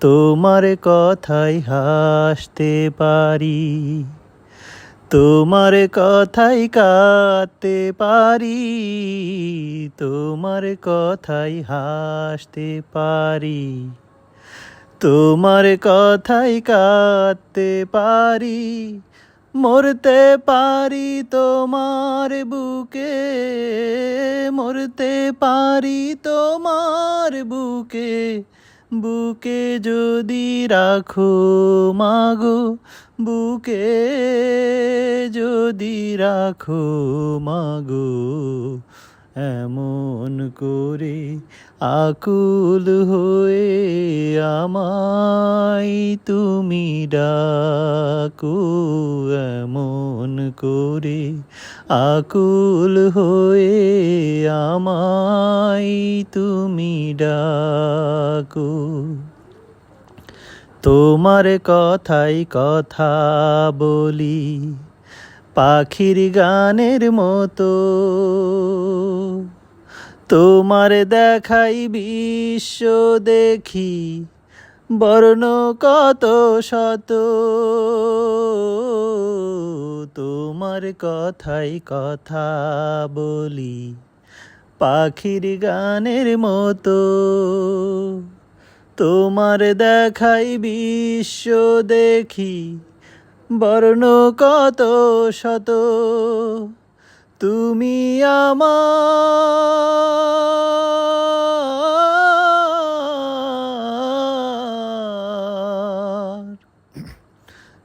তোমার কথাই হাসতে পারি, তোমার কথাই কাঁদতে পারি, তোমার কথাই হাসতে পারি, তোমার কথাই কাঁদতে পারি, মরতে পারি তোমার বুকে, মরতে পারি তোমার বুকে বুকে যদি রাখো মাগো বুকে যদি রাখো মাগো। এমন করে আকুল হয়ে আমায় তুমি ডাকো। এমন করে আকুল হয়ে আমায় তুমি ডাকো। তোমার কথাই কথা বলি, পাখির গানের মতো। তোমার দেখাই বিশ্ব দেখি, বর্ণ কত শত। তোমার কথাই কথা বলি, পাখির গানের মতো। তোমার দেখাই বিশ্ব দেখি, বর্ণ কত শত। তুমি আমার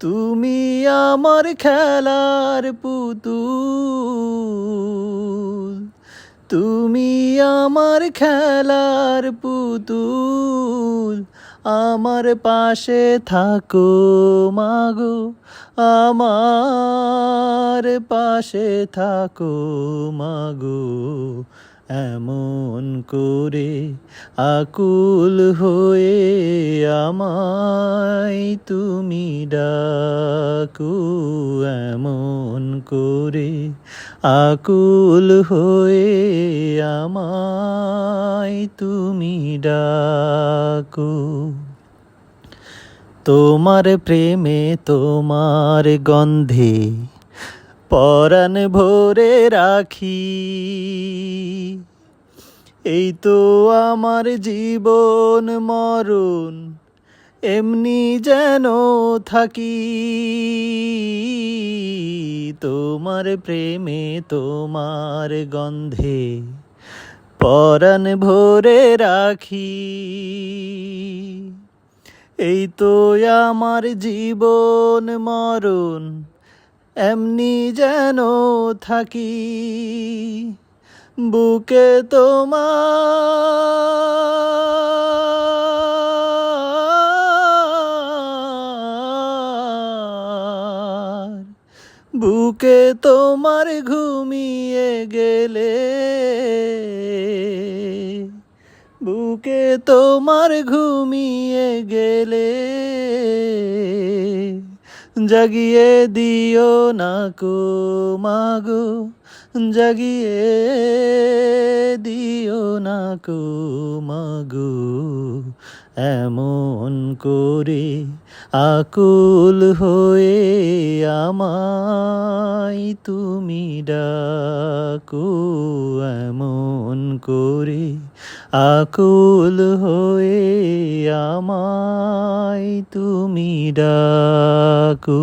তুমি আমার খেলার পুতুল তুমি আমার খেলার পুতুল আমার পাশে থাকো মাগো। আমার পাশে থাকো মাগো। এমন করে আকুল হয়ে আমায় তুমি ডাকু। এমন করে আকুল হয়ে আমায় তুমি ডাকু। তোমার প্রেমে তোমার গন্ধে পরাণ ভরে রাখি। এই তো আমার জীবন মরণ এমনি যেন থাকি। তোমার প্রেমে তোমার গন্ধে পরাণ ভরে রাখি। এই তো আমার জীবন মরণ এমনি যেন থাকি। বুকে তোমার বুকে তোমার ঘুমিয়ে গেলে, বুকে তোমার ঘুমিয়ে গেলে, জাগিয়ে দিও না কো মাগো। জাগিয়ে দিও না কো মাগো। এমন করে আকুল হয়ে আমায় তুমি ডাকো। এমন করে আকুল হয়ে আমায় তুমি ডাকো।